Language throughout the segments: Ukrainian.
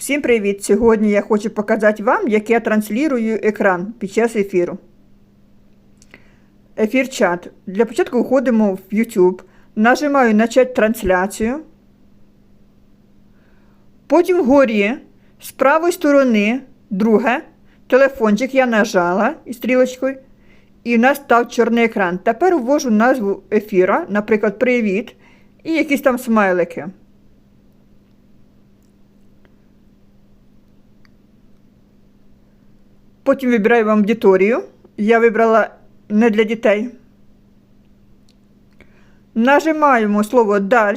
Всім привіт! Сьогодні я хочу показати вам, як я транслірую екран під час ефіру. Ефір чат. Для початку входимо в YouTube, нажимаю Начать трансляцію. Потім вгорі з правої сторони, друге, телефончик я нажала і стрілочкою. І в нас став чорний екран. Тепер ввожу назву ефіра, наприклад, Привіт, і якісь там смайлики. Потім вибираю аудиторію. Я вибрала не для дітей. Нажимаємо слово далі.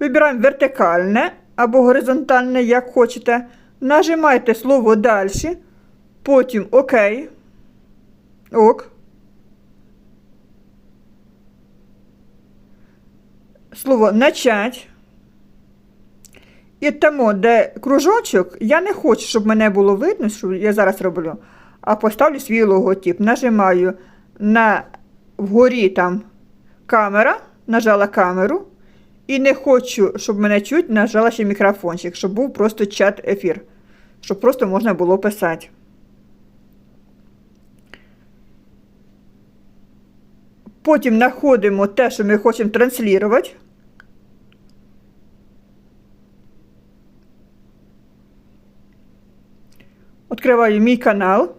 Вибираємо вертикальне або горизонтальне, як хочете. Нажимайте слово далі. Потім ОК. Ок. слово начать. І тому, де кружочок, я не хочу, щоб мене було видно, що я зараз роблю, а поставлю свій логотип. Нажимаю на вгорі там камера, нажала камеру. І не хочу, щоб мене чуть, нажала ще мікрофончик, щоб був просто чат-ефір, щоб просто можна було писати. Потім знаходимо те, що ми хочемо транслювати. Откриваю мій канал.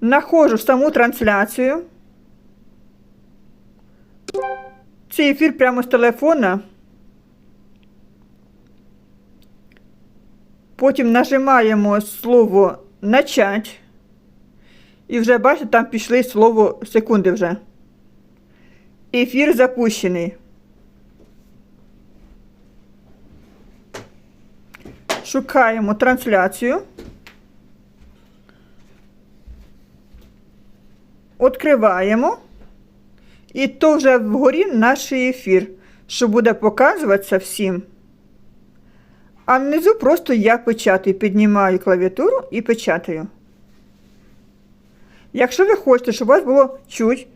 Нахожу саму трансляцію. Цей ефір прямо з телефона. Потім нажимаємо слово начать. І вже, бачите, там пішли слово секунди вже. Ефір запущений. Шукаємо трансляцію. Откриваємо. І то вже вгорі наш ефір, що буде показуватися всім. А внизу просто я печатаю, піднімаю клавіатуру і печатаю. Якщо ви хочете, щоб вас було чуть,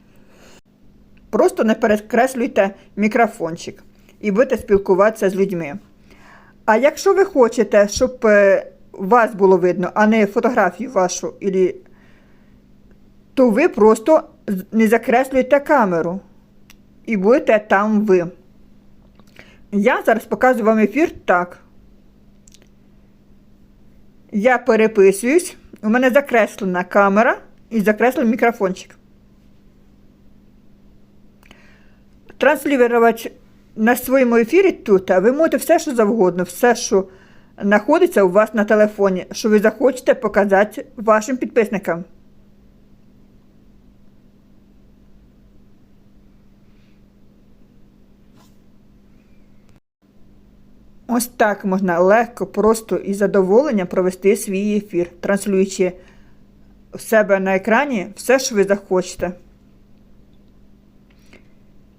просто не перекреслюйте мікрофончик і будете спілкуватися з людьми. А якщо ви хочете, щоб е, вас було видно, а не фотографію вашу, ілі, то ви просто не закреслюєте камеру і будете там ви. Я зараз показую вам ефір так. Я переписуюсь, у мене закреслена камера і закреслений мікрофончик. Транслювати на своєму ефірі тут, а ви можете все, що завгодно, все, що знаходиться у вас на телефоні, що ви захочете показати вашим підписникам. Ось так можна легко, просто і з задоволенням провести свій ефір, транслюючи в себе на екрані все, що ви захочете.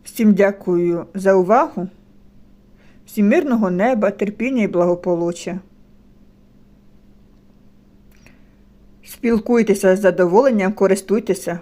Всім дякую за увагу. Всім мирного неба, терпіння і благополуччя. Спілкуйтеся з задоволенням, користуйтеся.